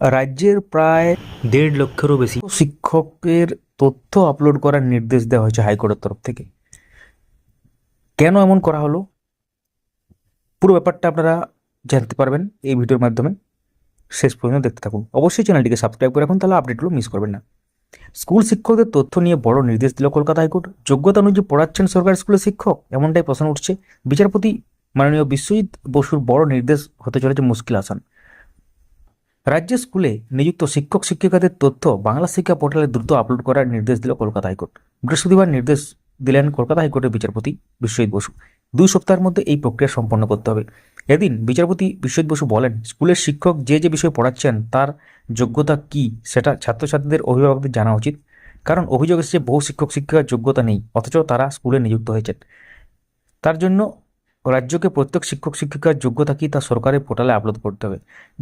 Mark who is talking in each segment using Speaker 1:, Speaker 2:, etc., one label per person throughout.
Speaker 1: রাজ্যের প্রায় দেড় লক্ষেরও বেশি শিক্ষকের তথ্য আপলোড করার নির্দেশ দেওয়া হয়েছে হাইকোর্টের তরফ থেকে। কেন এমন করা হলো? পুরো ব্যাপারটা আপনারা জানতে পারবেন এই ভিডিওর মাধ্যমে। শেষ পর্যন্ত দেখতে থাকুন। অবশ্যই চ্যানেলটিকে সাবস্ক্রাইব করে রাখুন তাহলে আপডেটগুলো মিস করবেন না। স্কুল শিক্ষকদের তথ্য নিয়ে বড় নির্দেশ দিল কলকাতা হাইকোর্ট। যোগ্যতা অনুযায়ী পড়াচ্ছেন সরকারি স্কুলের শিক্ষক এমনটাই প্রশ্ন উঠছে। বিচারপতি মাননীয় বিশ্বজিৎ বসুর বড় নির্দেশ হতে চলেছে মুশকিল আসান রাজ্যের স্কুলে নিযুক্ত শিক্ষক শিক্ষিকাদের তথ্য বাংলা শিক্ষা পোর্টালে দ্রুত আপলোড করার নির্দেশ দিল কলকাতা হাইকোর্ট। বৃহস্পতিবার নির্দেশ দিলেন কলকাতা হাইকোর্টের বিচারপতি বিশ্বজিৎ বসু। দুই সপ্তাহের মধ্যে এই প্রক্রিয়া সম্পন্ন করতে হবে। এদিন বিচারপতি বিশ্বজিৎ বসু বলেন, স্কুলের শিক্ষক যে যে বিষয়ে পড়াচ্ছেন, তার যোগ্যতা কি সেটা ছাত্রছাত্রীদের অভিভাবকদের জানা উচিত। কারণ অভিযোগ এসেছে, বহু শিক্ষক শিক্ষিকার যোগ্যতা নেই, অথচ তারা স্কুলে নিযুক্ত হয়েছেন। তার জন্য রাজ্যকে প্রত্যেক শিক্ষক, শিক্ষিকার যোগ্যতা কি তা সরকারের পোর্টালে আপলোড করতে হবে।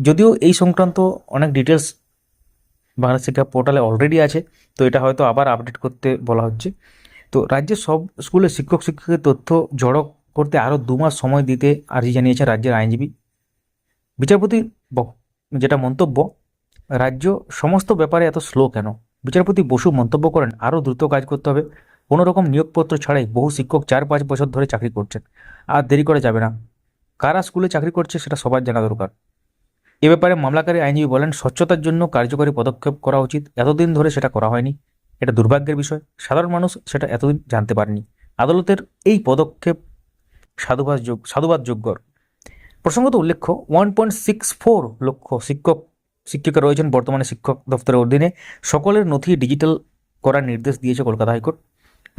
Speaker 1: যদিও এই সংক্রান্ত অনেক ডিটেলস বাংলা শিক্ষা পোর্টালে অলরেডি আছে, তো এটা হয়তো আবার আপডেট করতে বলা হচ্ছে। তো রাজ্যের সব স্কুলে শিক্ষক, শিক্ষকের তথ্য জড়ো করতে আরও দু মাস সময় দিতে আর্জি জানিয়েছেন রাজ্যের আইনজীবী। বিচারপতি যেটা মন্তব্য, রাজ্য সমস্ত ব্যাপারে এত স্লো কেন? বিচারপতি বসু মন্তব্য করেন আরও দ্রুত কাজ করতে হবে। কোনো রকম নিয়োগপত্র ছাড়াই বহু শিক্ষক চার পাঁচ বছর ধরে চাকরি করছেন। আর দেরি করা যাবে না। কারা স্কুলে চাকরি করছে সেটা সবার জানা দরকার। এ ব্যাপারে মামলাকারী আইনজীবী বলেন, স্বচ্ছতার জন্য কার্যকরী পদক্ষেপ করা উচিত। এতদিন ধরে সেটা করা হয়নি। এটা দুর্ভাগ্যের বিষয়। সাধারণ মানুষ সেটা এতদিন জানতে পারেনি। আদালতের এই পদক্ষেপ সাধুবাদযোগ্য সাধুবাদযোগ্য প্রসঙ্গত উল্লেখ্য, ওয়ান পয়েন্ট সিক্স ফোর লক্ষ শিক্ষক শিক্ষিকা রয়েছেন বর্তমানে শিক্ষক দপ্তরের অধীনে। সকলের নথি ডিজিটাল করার নির্দেশ দিয়েছে কলকাতা হাইকোর্ট।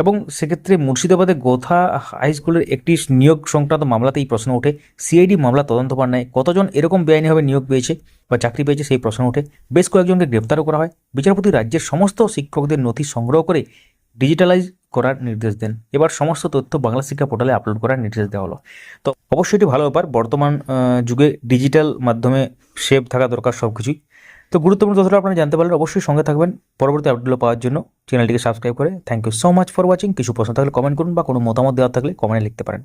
Speaker 1: এবং সেক্ষেত্রে মুর্শিদাবাদে গোথা হাই স্কুলের একটি নিয়োগ সংক্রান্ত মামলাতে এই প্রশ্ন ওঠে। সিআইডি মামলা তদন্ত নেয়। কতজন এরকম বেআইনিভাবে নিয়োগ পেয়েছে বা চাকরি পেয়েছে সেই প্রশ্ন ওঠে। বেশ কয়েকজনকে গ্রেপ্তারও করা হয়। বিচারপতি রাজ্যের সমস্ত শিক্ষকদের নথি সংগ্রহ করে ডিজিটালাইজ করার নির্দেশ দেন। এবার সমস্ত তথ্য বাংলা শিক্ষা পোর্টালে আপলোড করার নির্দেশ দেওয়া হলো। তো অবশ্যই এটি ভালো ব্যাপার। বর্তমান যুগে ডিজিটাল মাধ্যমে সেভ থাকা দরকার সব কিছুই তো গুরুত্বপূর্ণ তথ্যটা আপনারা জানতে পারলে অবশ্যই সঙ্গে থাকবেন। পরবর্তী আপডেটগুলো পাওয়ার জন্য চ্যানেলটিকে সাবস্ক্রাইব করে। Thank you so much for watching কিছু প্রশ্ন থাকলে কমেন্ট করুন বা কোনো মতামত দেওয়া থাকলে কমেন্টে লিখতে পারেন।